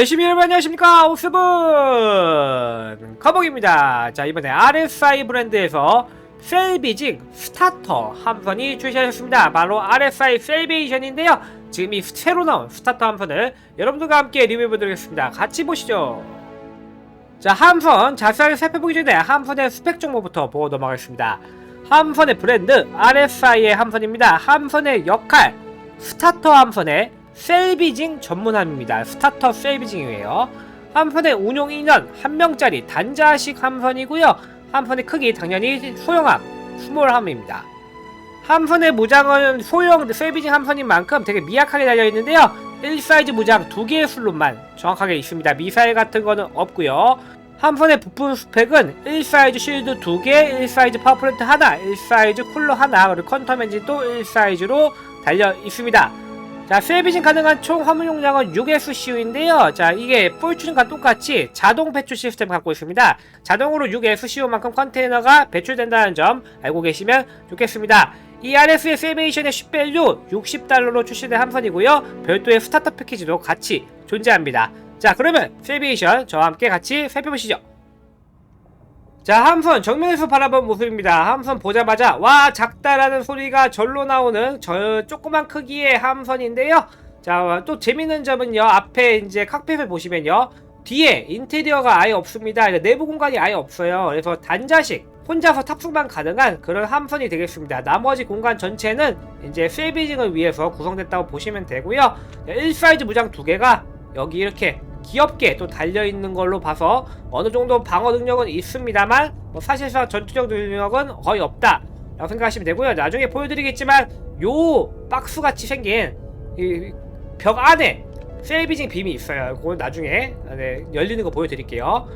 배심이 여러분 안녕하십니까? 오스분! 커벅입니다. 자 이번에 RSI 브랜드에서 셀비징 스타터 함선이 출시하셨습니다. 바로 RSI 셀베이션인데요. 지금 이 새로 나온 스타터 함선을 여러분들과 함께 리뷰해보도록 하겠습니다. 같이 보시죠. 자 함선 자세하게 살펴보기 전에 함선의 스펙 정보부터 보고 넘어가겠습니다. 함선의 브랜드 RSI의 함선입니다. 함선의 역할 스타터 함선의 셀비징 전문함입니다. 스타터 셀비징이에요. 함선의 운용 인원 1명짜리 단자식 함선이고요. 함선의 크기 당연히 소형함, 스몰함입니다. 함선의 무장은 소형 셀비징 함선인 만큼 되게 미약하게 달려있는데요. 1사이즈 무장 2개의 슬롯만 정확하게 있습니다. 미사일 같은 거는 없고요. 함선의 부품 스펙은 1사이즈 쉴드 2개, 1사이즈 파워플랜트 하나, 1사이즈 쿨러 하나, 그리고 컨텀 엔진도 1사이즈로 달려 있습니다. 자, 셀비징 가능한 총 화물 용량은 6SCU인데요. 자, 이게 폴춘과 똑같이 자동 배출 시스템을 갖고 있습니다. 자동으로 6SCU만큼 컨테이너가 배출된다는 점 알고 계시면 좋겠습니다. 이 RS의 셀베이션의 10밸류 60달러로 출시된 함선이고요. 별도의 스타터 패키지도 같이 존재합니다. 자, 그러면 셀베이션 저와 함께 같이 살펴보시죠. 자 함선 정면에서 바라본 모습입니다. 함선 보자마자 와 작다라는 소리가 절로 나오는 저 조그만 크기의 함선인데요. 자 또 재밌는 점은요 앞에 이제 칵핏을 보시면요 뒤에 인테리어가 아예 없습니다. 그러니까 내부 공간이 아예 없어요. 그래서 단자식 혼자서 탑승만 가능한 그런 함선이 되겠습니다. 나머지 공간 전체는 이제 셀비징을 위해서 구성됐다고 보시면 되고요. 1사이즈 무장 두 개가 여기 이렇게 귀엽게 또 달려있는 걸로 봐서 어느 정도 방어 능력은 있습니다만 뭐 사실상 전투적 능력은 거의 없다. 라고 생각하시면 되고요. 나중에 보여드리겠지만 요 박스같이 생긴 이 벽 안에 셀비징 빔이 있어요. 그건 나중에 네, 열리는 거 보여드릴게요.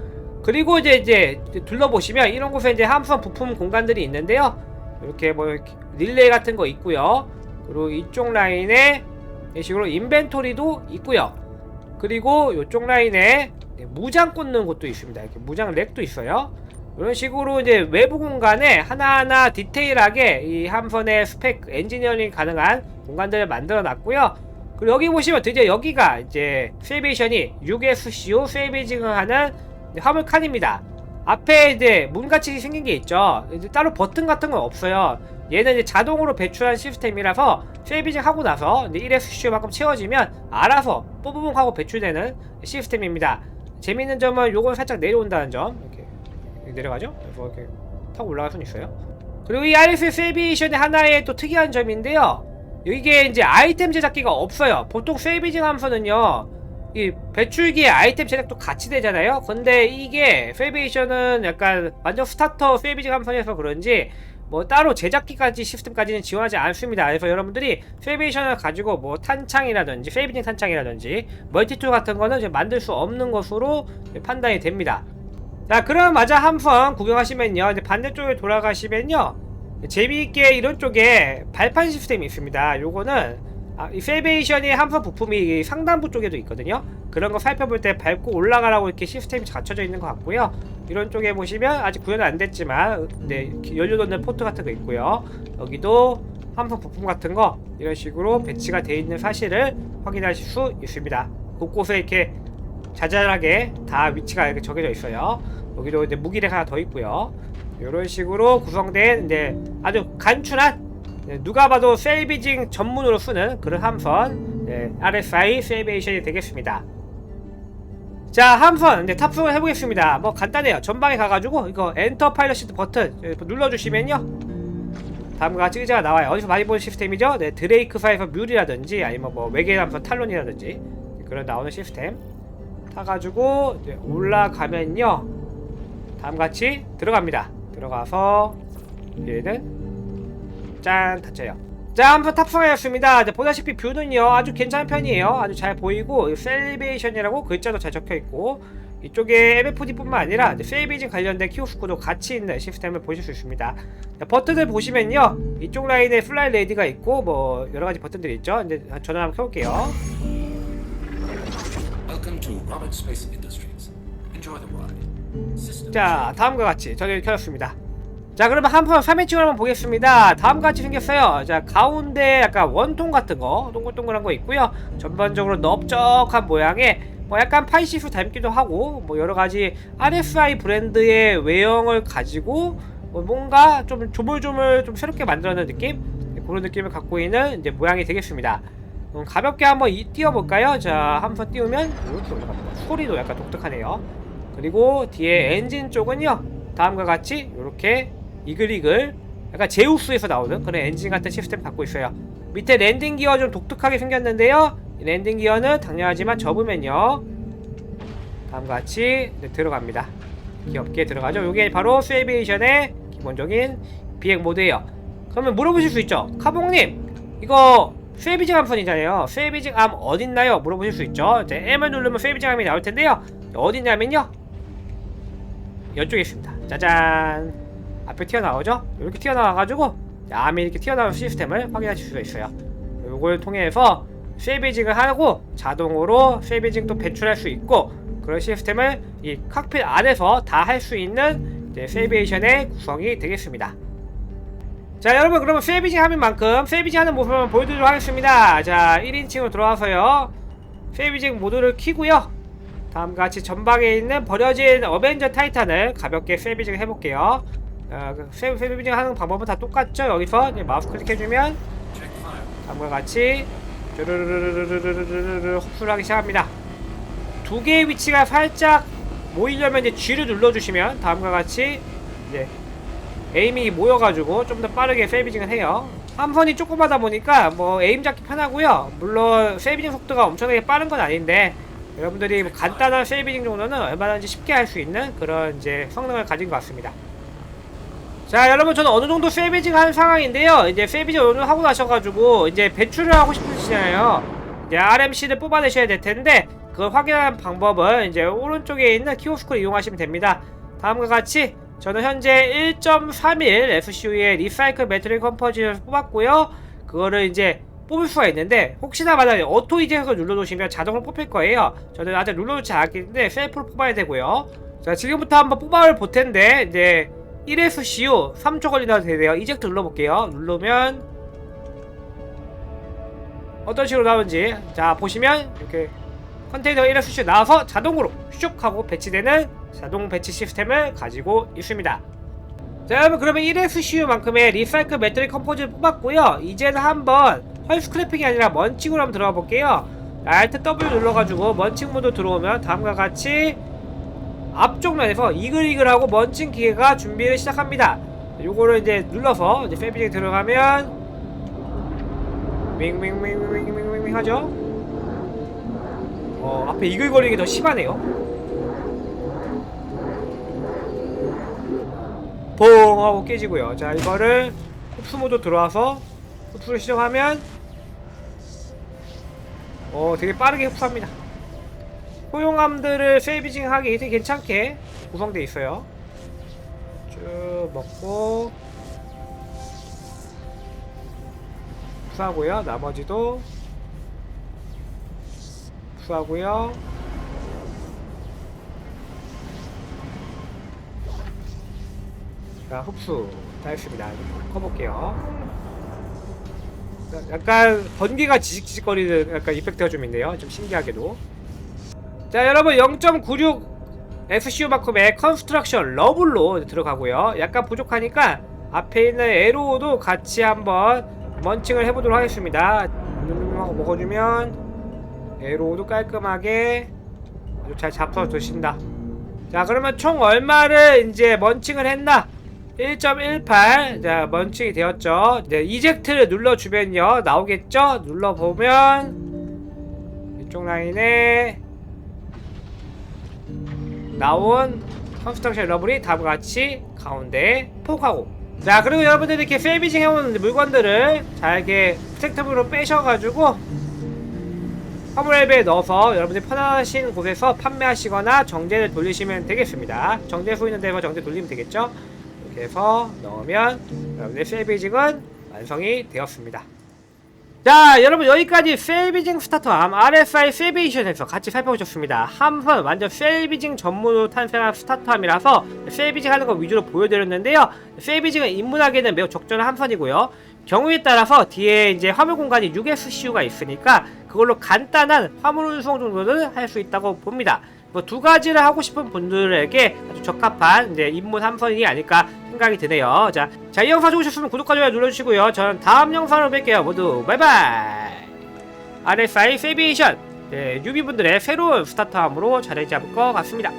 그리고 이제 이제 둘러보시면 이런 곳에 이제 함선 부품 공간들이 있는데요. 이렇게 뭐 이렇게 릴레이 같은 거 있고요. 그리고 이쪽 라인에 이런 식으로 인벤토리도 있고요 그리고 이쪽 라인에 무장 꽂는 곳도 있습니다. 이렇게 무장 렉도 있어요. 이런 식으로 이제 외부 공간에 하나하나 디테일하게 이 함선의 스펙 엔지니어링 가능한 공간들을 만들어 놨고요. 그리고 여기 보시면 드디어 여기가 이제 세이베이션이 6SCU 세이베이징을 하는 화물 칸입니다. 앞에 이제 문같이 생긴 게 있죠. 이제 따로 버튼 같은 건 없어요. 얘는 이제 자동으로 배출한 시스템이라서 세이비징 하고 나서 이제 1SCU만큼 채워지면 알아서 뽀뽀뽕 하고 배출되는 시스템입니다. 재밌는 점은 요건 살짝 내려온다는 점. 이렇게 내려가죠? 그래서 이렇게 타고 올라갈 수는 있어요. 그리고 이 RS 세이비션의 하나의 또 특이한 점인데요. 이게 이제 아이템 제작기가 없어요. 보통 세이비징 함선은요. 이 배출기에 아이템 제작도 같이 되잖아요. 근데 이게 세이비션은 약간 완전 스타터 세이비징 함선이어서 그런지 뭐 따로 제작기까지 시스템까지는 지원하지 않습니다. 그래서 여러분들이 세이베이션을 가지고 뭐 탄창이라든지 세이비징 탄창이라든지 멀티툴 같은 거는 이제 만들 수 없는 것으로 판단이 됩니다. 자 그럼 마자 함선 구경하시면요 이제 반대쪽에 돌아가시면요 재미있게 이런 쪽에 발판 시스템이 있습니다. 요거는 아, 이 세이베이션이 함선 부품이 이 상단부 쪽에도 있거든요. 그런 거 살펴볼 때 밟고 올라가라고 이렇게 시스템이 갖춰져 있는 것 같고요. 이런 쪽에 보시면 아직 구현은 안 됐지만 네, 연료 넣는 포트 같은 거 있고요. 여기도 함선 부품 같은 거 이런 식으로 배치가 되어 있는 사실을 확인하실 수 있습니다. 곳곳에 이렇게 자잘하게 다 위치가 이렇게 정해져 있어요. 여기도 이제 무기를 하나 더 있고요. 이런 식으로 구성된 이제 아주 간단한 네, 누가 봐도 세이비징 전문으로 쓰는 그런 함선 네, RSI 세이베이션이 되겠습니다. 자 함선 이제 탑승을 해보겠습니다. 뭐 간단해요. 전방에 가가지고 이거 엔터 파일럿 시트 버튼 눌러주시면요. 다음과 같이 의자가 나와요. 어디서 많이 보는 시스템이죠? 네, 드레이크 파이버 뮬이라든지 아니면 뭐 외계 함선 탈론이라든지 그런 나오는 시스템 타가지고 이제 올라가면요. 다음같이 들어갑니다. 들어가서 얘는 짠자 한번 탑승하였습니다. 이제 보다시피 뷰는요 아주 괜찮은 편이에요. 아주 잘 보이고 셀베이션이라고 글자도 잘 적혀있고 이쪽에 MFD뿐만 아니라 세이비징 관련된 키오스크도 같이 있는 시스템을 보실 수 있습니다. 자, 버튼을 보시면요 이쪽 라인에 플라이 레디가 있고 뭐 여러 가지 버튼들이 있죠. 이제 전원 한번 켜볼게요. 자 다음과 같이 전원이 켜졌습니다 자 그러면 한번 3인칭을 한번 보겠습니다 다음과 같이 생겼어요 자 가운데 약간 원통 같은 거 동글동글한 거 있고요 전반적으로 넓적한 모양의 뭐 약간 파이시프 닮기도 하고 뭐 여러 가지 RFI 브랜드의 외형을 가지고 뭐 뭔가 좀 조물조물 좀 새롭게 만들어낸 느낌 네, 그런 느낌을 갖고 있는 이제 모양이 되겠습니다. 음, 가볍게 한번 이, 띄워볼까요? 자, 한번 띄우면 이렇게 올라갑니다. 소리도 약간 독특하네요. 그리고 뒤에 엔진 쪽은요, 다음과 같이 이렇게 이글이글, 약간 제우스에서 나오는 그런 엔진 같은 시스템 갖고 있어요. 밑에 랜딩 기어 좀 독특하게 생겼는데요. 이 랜딩 기어는 당연하지만 접으면요, 다음과 같이 네, 들어갑니다. 귀엽게 들어가죠. 이게 바로 스웨이비에이션의 기본적인 비행 모드예요. 그러면 물어보실 수 있죠. 카봉님, 이거 스웨비징 함선이잖아요. 스웨비징 암 어딨나요? 물어보실 수 있죠. 이제 M을 누르면 스웨비징 암이 나올 텐데요. 어딨냐면요. 이쪽에 있습니다. 짜잔. 앞에 튀어나오죠? 이렇게 튀어나와가지고 암이 이렇게 튀어나오는 시스템을 확인하실 수가 있어요. 이걸 통해서 스웨비징을 하고 자동으로 스웨비징도 배출할 수 있고 그런 시스템을 이 칵핏 안에서 다 할 수 있는 이제 스웨비에이션의 구성이 되겠습니다. 자 여러분 그러면 세비징 하는 만큼 세비징 하는 모습을 보여드리도록 하겠습니다 자 1인칭으로 들어와서요 세비징 모드를 키고요 다음과 같이 전방에 있는 버려진 어벤져 타이탄을 가볍게 세비징 해볼게요 어, 그 세- 세비징 하는 방법은 다 똑같죠 여기서 마우스 클릭해주면. 다음과 같이 흡수를 하기 시작합니다 두 개의 위치가 살짝 모이려면 이제 G를 눌러주시면 다음과 같이 이제 에임이 모여가지고 좀 더 빠르게 세이비징을 해요. 함선이 조그마다 보니까 뭐 에임 잡기 편하고요. 물론 세이비징 속도가 엄청나게 빠른 건 아닌데 여러분들이 뭐 간단한 세이비징 정도는 얼마든지 쉽게 할 수 있는 그런 이제 성능을 가진 것 같습니다. 자 여러분 저는 어느 정도 세이비징 한 상황인데요. 이제 어느 정도 하고 나셔가지고 이제 배출을 하고 싶으시잖아요. 이제 RMC를 뽑아내셔야 될 텐데 그걸 확인하는 방법은 이제 오른쪽에 있는 키오스크를 이용하시면 됩니다. 다음과 같이 저는 현재 1.31 FCU의 리사이클 배터리 컴포지를 뽑았고요. 그거를 이제 뽑을 수가 있는데 혹시나 만약에 오토 이제에서 눌러놓으시면 자동으로 뽑힐 거예요. 저는 아직 눌러놓지 않았기 때문에 셀프로 뽑아야 되고요. 자 지금부터 한번 뽑아볼 볼 텐데 이제 1FCU 3초 걸리나 되네요. 이젝트 눌러볼게요. 누르면 어떤 식으로 나오는지 자 보시면 이렇게 컨테이너 1FCU 나와서 자동으로 슉 하고 배치되는 자동 배치 시스템을 가지고 있습니다. 자 여러분 그러면 1FCU만큼의 리사이클 배터리 컴포즈를 뽑았고요. 이제는 한번 헐 스크래핑이 아니라 먼칭으로 한번 들어가 볼게요. Alt W 눌러가지고 먼칭 모드 들어오면 다음과 같이 앞쪽 면에서 이글이글하고 먼칭 기계가 준비를 시작합니다. 요거를 이제 눌러서 이제 패비징 들어가면 윙윙윙윙윙윙윙 하죠. 어 앞에 이글거리기 더 심하네요. 퐁 하고 깨지고요. 자 이거를 흡수 모드 들어와서 흡수를 시작하면 어 되게 빠르게 흡수합니다. 포용함들을 세이비징 하기 되게 괜찮게 구성되어 있어요. 쭉 먹고 흡수하고요. 나머지도 흡수하고요. 자, 흡수 다 했습니다. 커볼게요. 약간 번개가 지직지직거리는 약간 이펙트가 좀 있네요. 좀 신기하게도. 자, 여러분 0.96 FCU 만큼의 컨스트럭션 러블로 들어가고요. 약간 부족하니까 앞에 있는 에로도 같이 한번 먼칭을 해보도록 하겠습니다. 음, 하고 먹어주면 에로도 깔끔하게 아주 잘 잡숴 주신다. 자, 그러면 총 얼마를 이제 먼칭을 했나? 1.18. 자, 먼칭이 되었죠. 이제 이젝트를 눌러주면요. 나오겠죠? 눌러보면 이쪽 라인에 나온 컨스트럭션 러블이 다음과 같이 가운데 포하고. 자 그리고 여러분들이 이렇게 세이비징 해온 물건들을 잘 이렇게 스택탑으로 빼셔가지고 화물앱에 넣어서 여러분들이 편하신 곳에서 판매하시거나 정제를 돌리시면 되겠습니다. 정제 수 있는 데서 정제 돌리면 되겠죠? 이렇게 해서 넣으면 여러분의 세이비징은 완성이 되었습니다 자 여러분 여기까지 셀비징 스타터함 RSI 세이비에이션에서 같이 살펴보셨습니다. 함선 완전 셀비징 전문으로 탄생한 스타터함이라서 셀비징 하는 거 위주로 보여드렸는데요. 셀비징을 입문하기에는 매우 적절한 함선이고요. 경우에 따라서 뒤에 이제 화물 공간이 6SCU가 있으니까 그걸로 간단한 화물 운송 정도는 할 수 있다고 봅니다. 뭐 두 가지를 하고 싶은 분들에게 아주 적합한 이제 입문 함선이 아닐까 생각이 드네요. 자, 자, 이 영상 좋으셨으면 구독과 좋아요 눌러주시고요. 저는 다음 영상으로 뵐게요. 모두 바이바이! RFI 세비에이션 네, 뉴비분들의 새로운 스타트함으로 자리 잡을 것 같습니다.